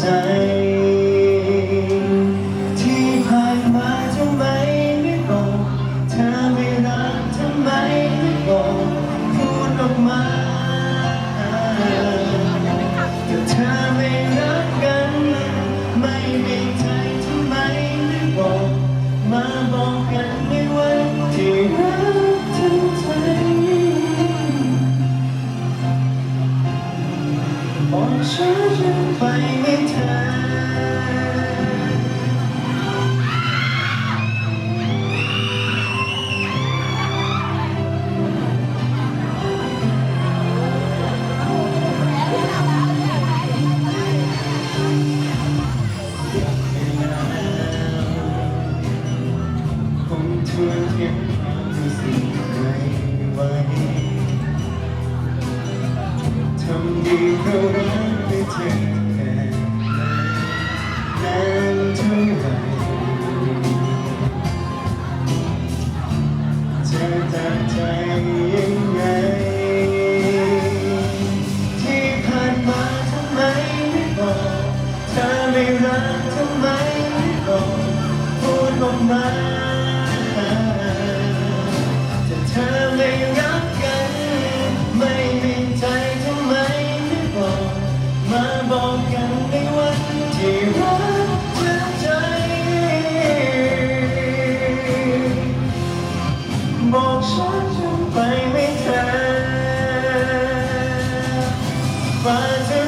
ใจ ที่ผ่านมาทำไมไม่บอกเธอไม่รักทำไมไม่บอก ทำดีเพราะรักไม่เจ็บแค่เท่าไรเธอจากใจ finds